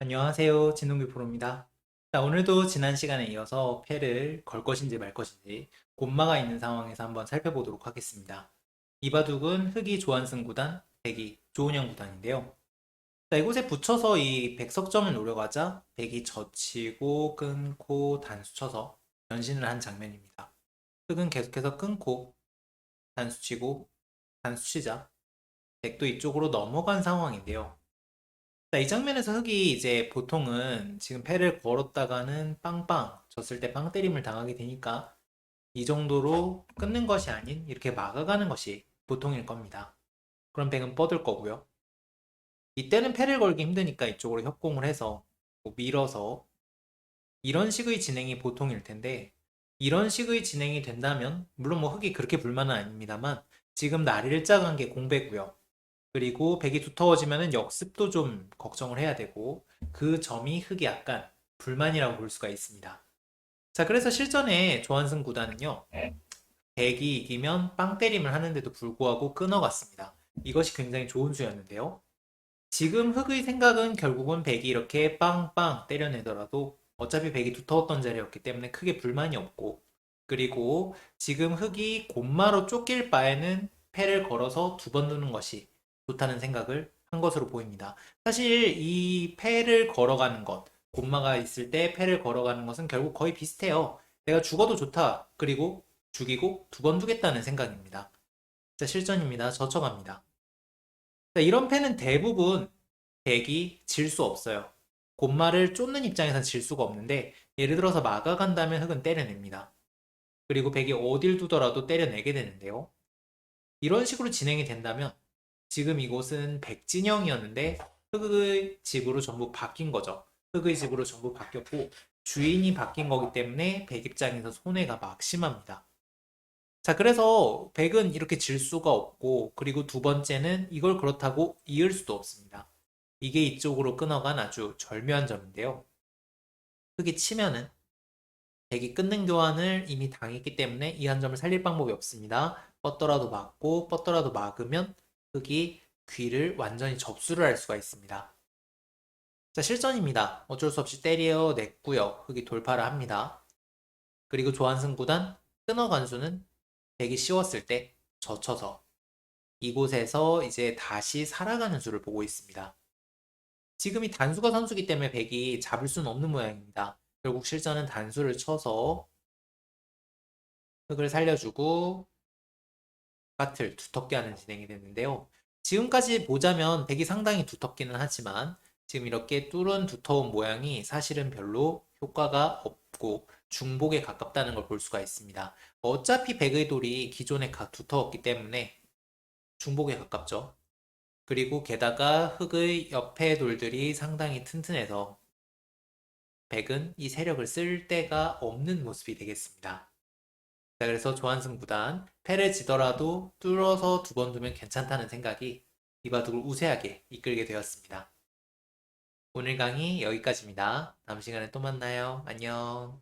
안녕하세요. 진동규 프로입니다. 자, 오늘도 지난 시간에 이어서 패를 걸 것인지 말 것인지 곰마가 있는 상황에서 한번 살펴보도록 하겠습니다. 이 바둑은 흑이 조한승 구단, 백이 조은영 구단인데요. 자, 이곳에 붙여서 이 백석점을 노려가자 백이 젖히고 끊고 단수 쳐서 변신을 한 장면입니다. 흑은 계속해서 끊고 단수 치고 단수 치자 백도 이쪽으로 넘어간 상황인데요. 자, 이 장면에서 흑이 이제 보통은 지금 패를 걸었다가는 빵빵 졌을 때 빵 때림을 당하게 되니까 이 정도로 끊는 것이 아닌 이렇게 막아가는 것이 보통일 겁니다. 그럼 백은 뻗을 거고요. 이때는 패를 걸기 힘드니까 이쪽으로 협공을 해서 뭐 밀어서 이런 식의 진행이 보통일 텐데 이런 식의 진행이 된다면 물론 뭐 흑이 그렇게 불만은 아닙니다만 지금 날이 짜간 게 공배고요. 그리고 백이 두터워지면은 역습도 좀 걱정을 해야 되고 그 점이 흑이 약간 불만이라고 볼 수가 있습니다. 자, 그래서 실전에 조한승 구단은요. 백이 이기면 빵 때림을 하는데도 불구하고 끊어갔습니다. 이것이 굉장히 좋은 수였는데요. 지금 흑의 생각은 결국은 백이 이렇게 빵빵 때려내더라도 어차피 백이 두터웠던 자리였기 때문에 크게 불만이 없고 그리고 지금 흑이 곰마로 쫓길 바에는 패를 걸어서 두 번 두는 것이 좋다는 생각을 한 것으로 보입니다. 사실 이 패를 걸어가는 것, 곰마가 있을 때 패를 걸어가는 것은 결국 거의 비슷해요. 내가 죽어도 좋다. 그리고 죽이고 두 번 두겠다는 생각입니다. 자, 실전입니다. 젖혀갑니다. 자, 이런 패는 대부분 백이 질 수 없어요. 곰마를 쫓는 입장에선 질 수가 없는데 예를 들어서 막아간다면 흑은 때려냅니다. 그리고 백이 어딜 두더라도 때려내게 되는데요. 이런 식으로 진행이 된다면 지금 이곳은 백진영이었는데 흑의 집으로 전부 바뀐 거죠. 흑의 집으로 전부 바뀌었고 주인이 바뀐 거기 때문에 백 입장에서 손해가 막심합니다. 자, 그래서 백은 이렇게 질 수가 없고 그리고 두 번째는 이걸 그렇다고 이을 수도 없습니다. 이게 이쪽으로 끊어간 아주 절묘한 점인데요. 흑이 치면은 백이 끊는 교환을 이미 당했기 때문에 이 한 점을 살릴 방법이 없습니다. 뻗더라도 막고 뻗더라도 막으면 흑이 귀를 완전히 접수를 할 수가 있습니다. 자, 실전입니다. 어쩔 수 없이 때려 냈고요. 흑이 돌파를 합니다. 그리고 조한승 구단 끊어 간 수는 백이 씌웠을 때 젖혀서 이곳에서 이제 다시 살아가는 수를 보고 있습니다. 지금 이 단수가 선수기 때문에 백이 잡을 수는 없는 모양입니다. 결국 실전은 단수를 쳐서 흑을 살려주고 바틀 두텁게 하는 진행이 됐는데요. 지금까지 보자면 백이 상당히 두텁기는 하지만 지금 이렇게 뚫은 두터운 모양이 사실은 별로 효과가 없고 중복에 가깝다는 걸 볼 수가 있습니다. 어차피 백의 돌이 기존에 가 두터웠기 때문에 중복에 가깝죠. 그리고 게다가 흑의 옆에 돌들이 상당히 튼튼해서 백은 이 세력을 쓸 데가 없는 모습이 되겠습니다. 자, 그래서 조한승 구단 패를 지더라도 뚫어서 두 번 두면 괜찮다는 생각이 이바둑을 우세하게 이끌게 되었습니다. 오늘 강의 여기까지입니다. 다음 시간에 또 만나요. 안녕.